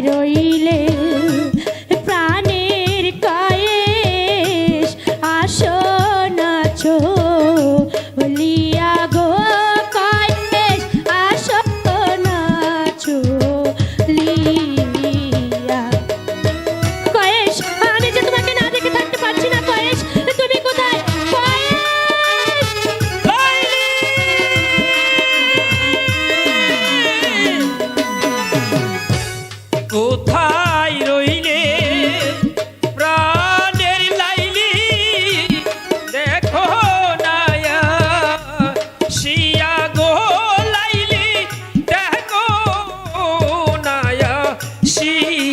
রইলে প্রাণের কোথায় রইলে? প্রাণের লাইলি দেখো নায়া শিয়া গো লাইলি দেখো নায়া শিয়া